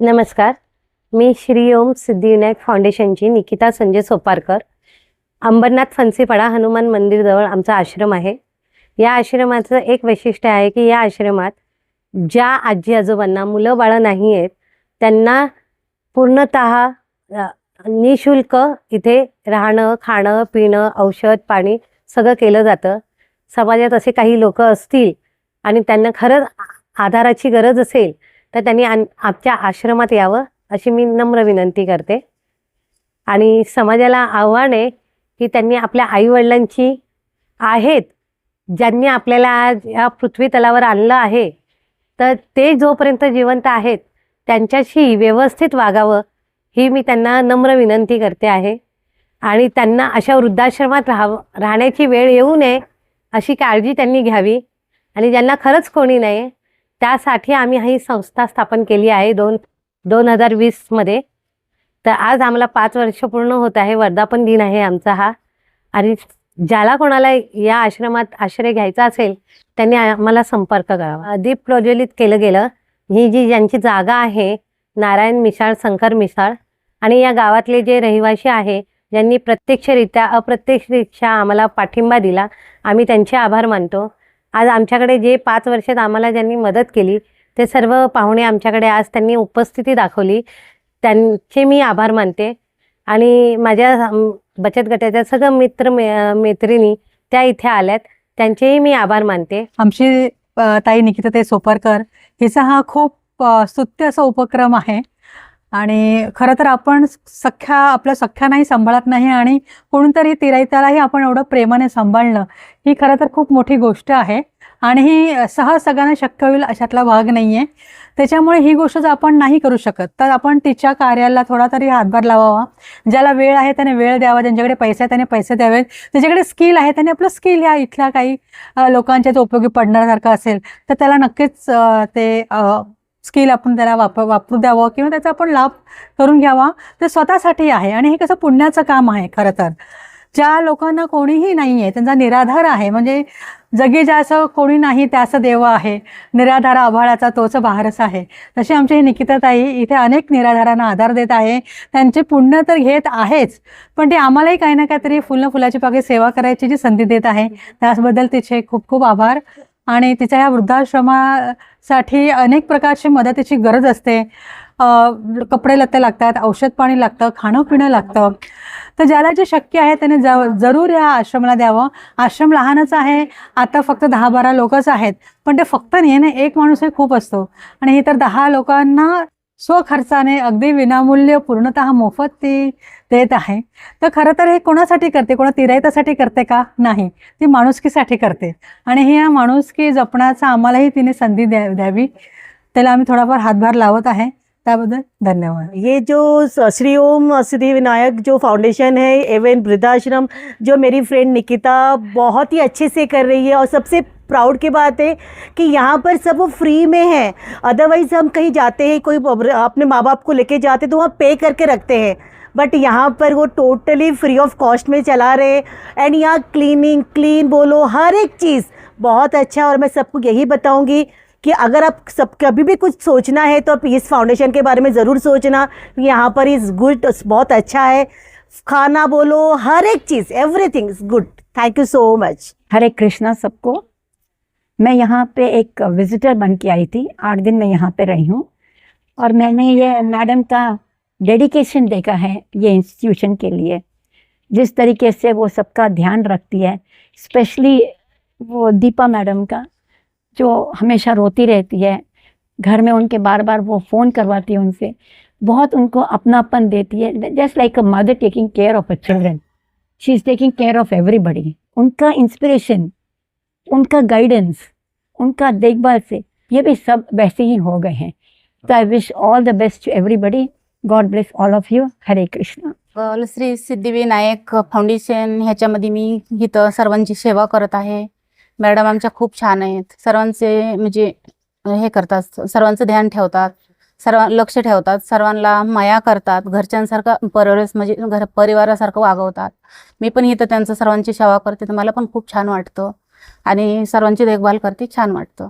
नमस्कार. मी श्री ओम सिद्धिविनायक फाउंडेशनची निकिता संजय सोपारकर. अंबरनाथ फन्सीपाडा हनुमान मंदिरजवळ आमचा आश्रम आहे. या आश्रमाचं एक वैशिष्ट्य आहे की या आश्रमात ज्या आजी आजोबांना मुलं बाळं नाही आहेत त्यांना पूर्णत निशुल्क इथे राहणं खाणं पिणं औषध पाणी सगळं केलं जातं. समाजात असे काही लोक असतील आणि त्यांना खरंच आधाराची गरज असेल तर त्यांनी आन- आमच्या आश्रमात यावं अशी मी नम्र विनंती करते. आणि समाजाला आव्हान आहे की त्यांनी आपल्या आईवडिलांची आहेत ज्यांनी आपल्याला आज या पृथ्वी तलावर आणलं आहे तर ते जोपर्यंत जिवंत आहेत त्यांच्याशी व्यवस्थित वागावं ही मी त्यांना नम्र विनंती करते आहे. आणि त्यांना अशा वृद्धाश्रमात राहावं राहण्याची वेळ येऊ नये अशी काळजी त्यांनी घ्यावी. आणि ज्यांना खरंच कोणी नाही त्यासाठी आम्ही ही संस्था स्थापन केली आहे दोन दोन हजार वीसमध्ये तर आज आम्हाला पाच वर्ष पूर्ण होत आहे वर्धापन दिन आहे आमचा हा. आणि ज्याला कोणाला या आश्रमात आश्रय घ्यायचा असेल त्यांनी आम्हाला संपर्क करावा. दीप प्रज्वलित केलं गेलं. ही जी ज्यांची जागा आहे नारायण मिसाळ शंकर मिसाळ आणि या गावातले जे रहिवासी आहे ज्यांनी प्रत्यक्षरित्या अप्रत्यक्षरित्या आम्हाला पाठिंबा दिला आम्ही त्यांचे आभार मानतो. आज आमच्याकडे जे पाच वर्षात आम्हाला ज्यांनी मदत केली ते सर्व पाहुणे आमच्याकडे आज त्यांनी उपस्थिती दाखवली. त्यांचे मी आभार मानते. आणि माझ्या बचत गटाच्या सगळं मित्र मे मैत्रिणी त्या इथे आल्यात. त्यांचेही मी आभार मानते. आमची ताई निकिता ते सोपरकर हिचा हा खूप स्तुत्य असा उपक्रम आहे. आणि खरं तर आपण सख्या आपल्या सख्यानाही सांभाळत नाही आणि कोणतरी तिरायतालाही आपण एवढं प्रेमाने सांभाळणं ही खरं तर खूप मोठी गोष्ट आहे. आणि ही सहज सगळ्यांना शक्य होईल अशातला भाग नाही आहे त्याच्यामुळे ही गोष्ट जर आपण नाही करू शकत तर आपण तिच्या कार्याला थोडा तरी हातभार लावावा. ज्याला वेळ आहे त्याने वेळ द्यावा ज्यांच्याकडे पैसे आहे त्याने पैसे द्यावेत. त्याच्याकडे स्किल आहे त्याने आपलं स्किल ह्या इथल्या काही लोकांच्या जो उपयोगी पडण्यासारखं असेल तर त्याला नक्कीच ते स्किल आपण त्याला वापर वापरू द्यावं किंवा त्याचा आपण लाभ करून घ्यावा ते स्वतःसाठी आहे आणि हे कसं पुण्याचं काम आहे खरं तर. ज्या लोकांना कोणीही नाही आहे त्यांचा निराधार आहे म्हणजे जगी ज्याचं कोणी नाही त्याचं देव आहे. निराधार आभाळाचा तोच बहारस आहे. तशी आमची ही निकिताताई इथे अनेक निराधारांना आधार देत आहे. त्यांचे पुण्य तर घेत आहेच पण ते आम्हालाही काही ना काहीतरी फुलं फुलाची पाकळी सेवा करायची जी संधी देत आहे. त्याचबद्दल तिचे खूप खूप आभार. आणि तिच्या ह्या वृद्धाश्रमासाठी अनेक प्रकारची मदतीची गरज असते. कपडे लत्ते लागतात औषध पाणी लागतं खाणं पिणं लागतं. तर ज्याला जे शक्य आहे त्याने ज जरूर या आश्रमाला द्यावं. आश्रम लहानच आहे आता फक्त दहा बारा लोकच आहेत. पण ते फक्त नाही ना एक माणूस हे खूप असतो. आणि हे तर दहा लोकांना स्वखर्चाने अगदी विनामूल्य पूर्णतः मोफत ती देत आहे. तर खरं तर हे कोणासाठी करते? कोणा तिरायतासाठी करते का? नाही. ती माणुसकीसाठी करते. आणि ही या माणुसकी जपण्याचा आम्हालाही तिने संधी द्या द्यावी. त्याला आम्ही थोडाफार हातभार लावत आहे. त्याबद्दल धन्यवाद. ये जो श्री ओम श्री विनायक जो फाउंडेशन है एवं वृद्धाश्रम जो मेरी फ्रेंड निकिता बहुत ही अच्छे से कर रही है और सबसे प्राउड की बात है कि यहाँ पर सब वो फ्री में है। अदरवाइज़ हम कहीं जाते हैं, कोई अपने माँ बाप को लेके जाते तो वहाँ पे करके रखते हैं। बट यहाँ पर वो टोटली फ्री ऑफ़ कॉस्ट में चला रहे एंड यहाँ क्लीनिंग क्लीन बोलो, हर एक चीज़ बहुत अच्छा और मैं सबको यही बताऊँगी कि अगर आप सब कभी भी कुछ सोचना है तो आप इस फाउंडेशन के बारे में ज़रूर सोचना। यहाँ पर इज़ गुड बहुत अच्छा है। खाना बोलो, हर एक चीज़ everything is good thank you so much Hare Krishna सबको। मैं यहाँ पे एक विजिटर बन के आई थी। आठ दिन मैं यहाँ पे रही हूँ। और मैंने ये मैडम का डेडिकेशन देखा है ये इंस्टीट्यूशन के लिए। जिस तरीके से वो सबका ध्यान रखती है स्पेशली वो दीपा मैडम का जो हमेशा रोती रहती है। घर में उनके बार बार वो फ़ोन करवाती है उनसे। बहुत उनको अपनापन देती है। Just like a mother taking care of a children she is taking care of everybody उनका इंस्पिरेशन उनका गाइडेंस उनका देखभाल से ये भी सब वैसे ही हो गए हैं। तो I wish all the best to everybody God bless all of you Hare Krishna Shri Siddhivinayak foundation ह्याच्यामध्ये मी इथं सर्वांची सेवा करत आहे. मॅडम आमच्या खूप छान आहेत. सर्वांचे म्हणजे हे करतात सर्वांचं ध्यान ठेवतात सर्व लक्ष ठेवतात सर्वांना माया करतात घरच्यांसारखं परवेस म्हणजे घर परिवारासारखं वागवतात. मी पण इथं त्यांचं सर्वांची सेवा करते तर मला पण खूप छान वाटतं. आणि सर्वांची देखभाल करते छान वाटतं.